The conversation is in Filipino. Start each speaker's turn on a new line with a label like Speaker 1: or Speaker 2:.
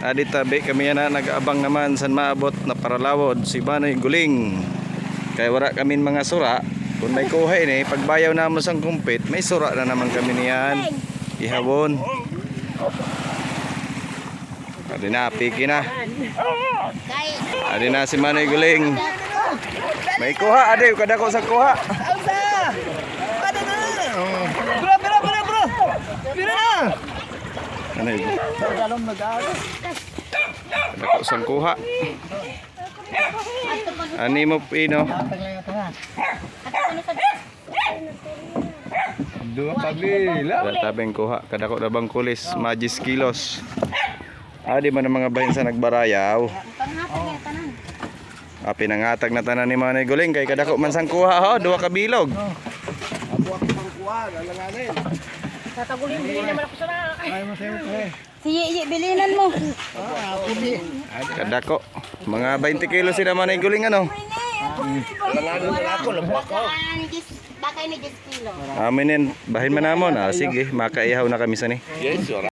Speaker 1: Adi tabi kami na nag-abang naman sa maabot na paralawod si Manoy Guling. Kaya wala kami mga sura. Kung may kuha ini, pagbayaw na mo sang kumpit, may sura na naman kami niyan. Ihawon. Adi na, piki na. Adi na si Manoy Guling. May kuha, adi, kada ko sa kuha.
Speaker 2: Bro, bro, bro, bro. Bro na.
Speaker 1: Ano yun?
Speaker 2: Dalom nag-aaral.
Speaker 1: Kada ko sa kuha. Ani mo pino.
Speaker 2: Dua kabila.
Speaker 1: Tabeng kuha. Kada ko na bang kulis, magis kilos. Adi man ang mga bahin sa nagbarayaw. Ah, pinangatag na tanan ni Manoy Guling kay kada ko man sang kuha ho, duha ka bilog.
Speaker 2: Abo ako pang kuha, lalanganin.
Speaker 3: Tatagulin bilhin naman ako sa na.
Speaker 2: Ay mo sayo pre.
Speaker 3: Sige, bilinan mo.
Speaker 2: Ah, ako ni.
Speaker 1: Kada ko. Mga 20 kilo si Manoy Guling ano.
Speaker 2: Lalanganin na ako, labak ko.
Speaker 3: Bakay ni 10 kilo.
Speaker 1: Amin yan, bahin man namon. Ah, sige, makaihaw na kami sa ni.
Speaker 2: Yes,